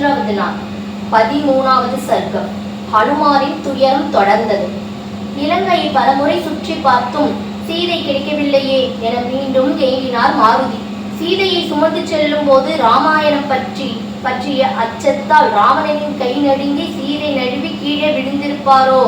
மூன்றாவது நாள் பதிமூணாவது சர்க்கம். ஹனுமாரின் துயரம் தொடர்ந்தது. இலங்கையை பலமுறை சுற்றி பார்த்தும் சீதை கிடைக்கவில்லையே என மீண்டும் ஏங்கினார் மாருதி. சீதையை சுமந்து செல்லும் போது ராமாயணம் பற்றி பற்றிய அச்சத்தால் ராவணனின் கை நடுங்கி சீதை நழுவி கீழே விழுந்திருப்பாரோ?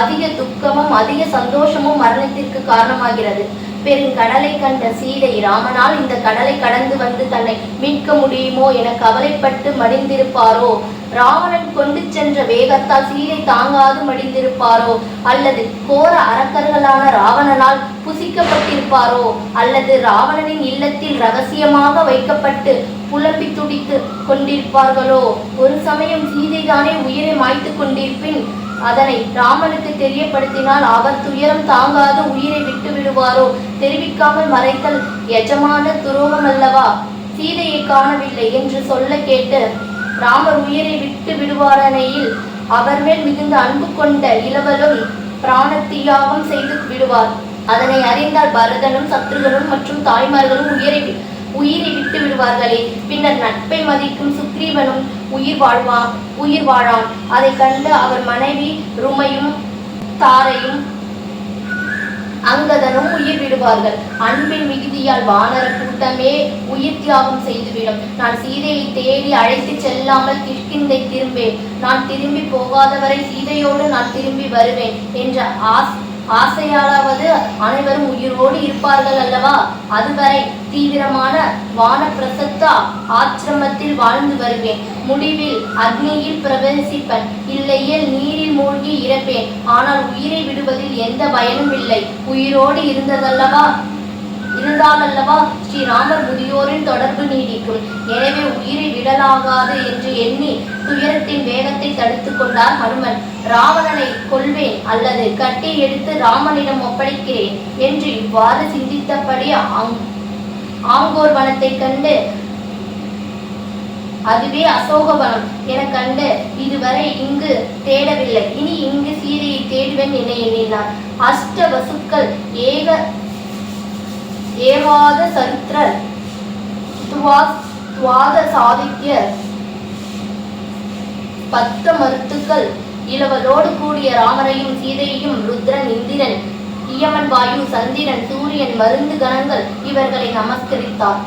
அதிக துக்கமும் அதிக சந்தோஷமும் மரணத்திற்கு காரணமாகிறது. பெருங்கடலை கண்ட சீதை ராமனால் இந்த கடலை கடந்து வந்து தன்னை மீட்க முடியுமோ என கவலைப்பட்டு மடிந்திருப்பாரோ? ராவணன் கொண்டு சென்ற வேகத்தால் சீதை தாங்காது மடிந்திருப்பாரோ? அல்லது கோர அரக்கர்களான ராவணனால் புசிக்கப்பட்டிருப்பாரோ? அல்லது ராவணனின் இல்லத்தில் ரகசியமாக வைக்கப்பட்டு புலம்பி துடித்து கொண்டிருப்பார்களோ? ஒரு சமயம் சீதைதானே உயிரை மாய்த்து கொண்டிருப்பின் அதனை ராமனுக்கு தெரியப்படுத்தினால் அவர் துயரம் தாங்காது உயிரை விட்டு விடுவாரோ? தெரிவிக்காமல் மறைத்தல் எஜமான துரோகம் அல்லவா? சீதையை காணவில்லை என்று சொல்ல கேட்டு ராமர் உயிரை விட்டு விடுவாரனையில் அவர் மேல் மிகுந்த அன்பு கொண்ட இளவலும் பிராணத்தியாகம் செய்து விடுவார். அதனை அறிந்தால் பரதனும் சத்ருகனும் மற்றும் தாய்மார்களும் உயிரை உயிரை விட்டு விடுவார்களே. பின்னர் நட்பை மதிக்கும் சுக்ரீவனும் உயிர் வாழ்வா உயிர் வாழான். அதை கண்டு அவர் மனைவி ருமையும் தாரையும் அங்கதனும் உயிர் விடுவார்கள். அன்பின் மிகுதியால் வானர கூட்டமே உயிர் தியாகம் செய்துவிடும். நான் சீதையை தேடி அழைத்து செல்லாமல் கிஷ்கிந்தை திரும்பேன். நான் திரும்பி போகாதவரை சீதையோடு நான் திரும்பி வருவேன் என்ற ஆஸ் ஆசையாலாவது அனைவரும் உயிரோடு இருப்பார்கள் அல்லவா? அதுவரை தீவிரமான வானப்பிரசத்த ஆசிரமத்தில் வாழ்ந்து வருவேன். முடிவில் அக்னியில் பிரவேசிப்பேன். இல்லையே நீரில் மூழ்கி இறப்பேன். ஆனால் உயிரை விடுவதில் எந்த பயனும் இல்லை. உயிரோடு இருந்ததல்லவா? இருந்தாலல்லவா? ஸ்ரீராமர் முதியோரின் தொடர்பு நீடிக்கும். எனவே உயிரை விடலாகாது என்று எண்ணி துயரத்தின் வேகத்தை தடுத்துக் கொண்டார் ஹனுமன் ராவணனை கொள்வேன் அல்லது கட்டி எடுத்து ராமனிடம் ஒப்படைக்கிறேன் என்று இவ்வாறு சிந்தித்தபடி ஆங்- ஆங்கோர் வனத்தை கண்டு அதுவே அசோகவனம் என கண்டு இதுவரை இங்கு தேடவில்லை. இனி இங்கு சீதையை தேடுவேன் என எண்ணினார். அஷ்ட வசுக்கள் ஏக ஏவாத சரித்திர துவாத சாதித்ய பத்த மருத்துக்கள் இளவலோடு கூடிய ராமரையும் சீதையையும் ருத்ரன் இந்திரன் இயமன் வாயு சந்திரன் சூரியன் மருந்து கணங்கள் இவர்களை நமஸ்கரித்தார்.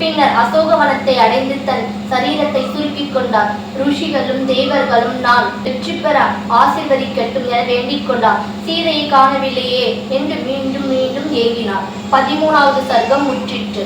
பின்னர் அசோகவனத்தை அடைந்து தன் சரீரத்தை சுருக்கிக் கொண்டார். ருஷிகளும் தேவர்களும் நான் வெற்றி பெற ஆசிர்வதிக்கட்டும் என வேண்டிக் கொண்டார். சீதையை காணவில்லையே என்று மீண்டும் மீண்டும் ஏங்கினார் பதிமூணாவது சர்க்கம் முற்றிற்று.